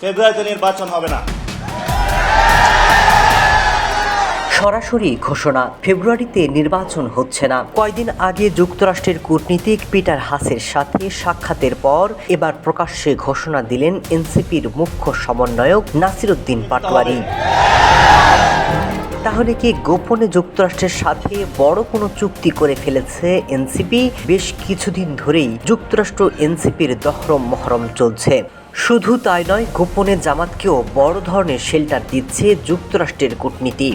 ফেব্রুয়ারিতে নির্বাচন হবে না। সরাসরি ঘোষণা, ফেব্রুয়ারিতে নির্বাচন হচ্ছে না। কয়দিন আগে যুক্তরাষ্ট্রের কূটনীতিক পিটার হাসের সাথে সাক্ষাতের পর এবার প্রকাশ্যে ঘোষণা দিলেন এনসিপির মুখ্য সমন্বয়ক নাসিরুদ্দিন পাটোয়ারি। তাহলে কি গোপনে যুক্তরাষ্ট্রের সাথে বড় কোনো চুক্তি করে ফেলেছে এনসিপি? বেশ কিছুদিন ধরেই যুক্তরাষ্ট্র এনসিপির দহরম মহরম চলছে। শুধু তাই নয়, গোপনে জামাতকেও বড় ধরনের শেল্টার দিচ্ছে যুক্তরাষ্ট্রের কূটনীতি।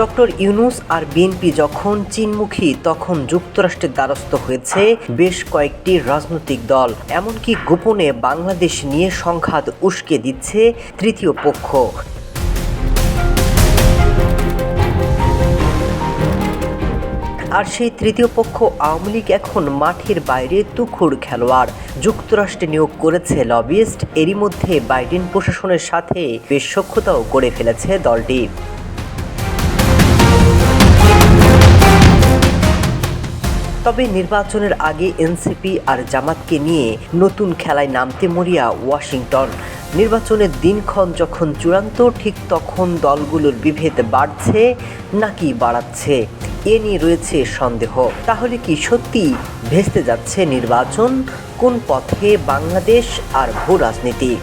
ডক্টর ইউনুস আর বিএনপি যখন চীনমুখী, তখন যুক্তরাষ্ট্রের দ্বারস্থ হয়েছে বেশ কয়েকটি রাজনৈতিক দল। এমনকি গোপনে বাংলাদেশ নিয়ে সংঘাত উস্কে দিচ্ছে তৃতীয় পক্ষ। আর সেই তৃতীয় পক্ষ আওয়ামী লীগ এখন মাঠের বাইরে তুখুর খেলোয়াড়। যুক্তরাষ্ট্রে নিয়োগ করেছে লবিস্ট, এরই মধ্যে বাইডেন প্রশাসনের সাথে বেশ সখ্যতাও করে ফেলেছে দলটি। তবে নির্বাচনের আগে এনসিপি আর জামাতকে নিয়ে নতুন খেলায় নামতে মরিয়া ওয়াশিংটন। নির্বাচনের দিনক্ষণ যখন চূড়ান্ত, ঠিক তখন দলগুলোর বিভেদ বাড়ছে, নাকি বাড়াচ্ছে? এ নিয়ে রয়েছে সন্দেহ। তাহলে কি সত্যি ভেস্তে যাচ্ছে নির্বাচন? কোন পথে বাংলাদেশ আর ভূ রাজনীতি